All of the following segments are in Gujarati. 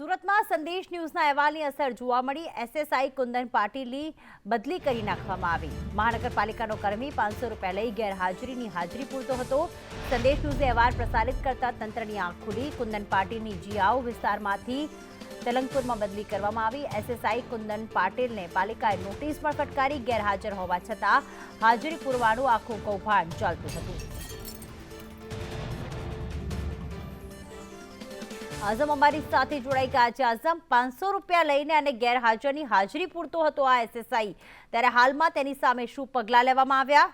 સુરતમાં સંદેશ ન્યૂઝના અહેવાલની અસર જોવા મળી. એસએસઆઈ કુંદન પાટીલની બદલી કરી નાખવામાં આવી. મહાનગરપાલિકાનો કર્મી પાંચસો રૂપિયા લઈ ગેરહાજરીની હાજરી પૂરતો હતો. સંદેશ ન્યૂઝે અહેવાલ પ્રસારિત કરતા તંત્રની આંખ ખુલી. કુંદન પાટીલની જીઆઉ વિસ્તારમાંથી તેલંગપુરમાં બદલી કરવામાં આવી. એસએસઆઈ કુંદન પાટીલને પાલિકાએ નોટિસ પણ ફટકારી ગેરહાજર હોવા છતાં હાજરી પૂરવાનું આખું કૌભાંડ ચાલતું હતું. આઝમ અમારી સાથે જોડાઈ ગયા છે. આઝમ, પાંચસો રૂપિયા લઈને અને ગેરહાજરની હાજરી પૂરતો હતો આ એસએસઆઈ. ત્યારે હાલમાં તેની સામે શું પગલાં લેવામાં આવ્યા?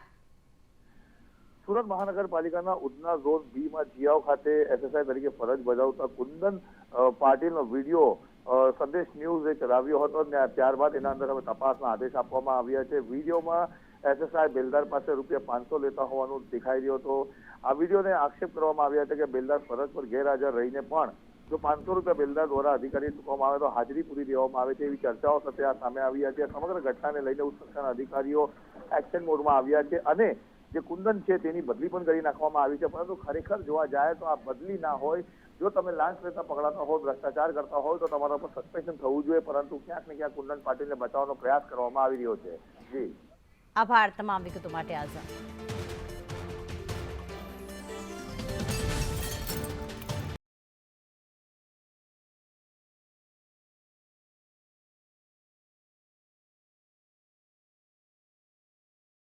સુરત મહાનગરપાલિકાના ઉધના ઝોન બી માં જીયાવ ખાતે એસએસઆઈ તરીકે ફરજ બજાવતા કુંદન પાટીલનો વીડિયો સંદેશ ન્યૂઝે ચલાવ્યો હતો અને ત્યારબાદ એના અંદર હવે તપાસના આદેશ આપવામાં આવ્યા છે. વિડીયોમાં એસએસઆઈ બેલદાર પાસે રૂપિયા પાંચસો લેતા હોવાનું દેખાઈ રહ્યો હતો. આ વિડીયોને આક્ષેપ કરવામાં આવ્યા છે કે બેલદાર ફરજ પર ગેરહાજર રહીને પણ જો પાંચસો રૂપિયા બેલદાર દ્વારા અધિકારી ચૂકવામાં આવે તો હાજરી પૂરી દેવામાં આવે એવી ચર્ચાઓ સાથે આ સામે આવી હતી સમગ્ર ઘટનાને લઈને ઉચ્ચ અધિકારીઓ એક્શન મોડમાં આવ્યા છે અને જે કુંદન છે તેની બદલી પણ કરી નાખવામાં આવી છે. પરંતુ ખરેખર જોવા જાય તો આ બદલી ના હોય, જો તમે લાંચ લેતા પકડાતા હો, ભ્રષ્ટાચાર કરતા હોય તો તમારા પર સસ્પેન્શન થવું જોઈએ, પરંતુ ક્યાંક ને ક્યાંક કુંદન પાટીલને બચાવવાનો પ્રયાસ કરવામાં આવી રહ્યો છે. જી. આભાર તમામ વિગતો માટે આઝમ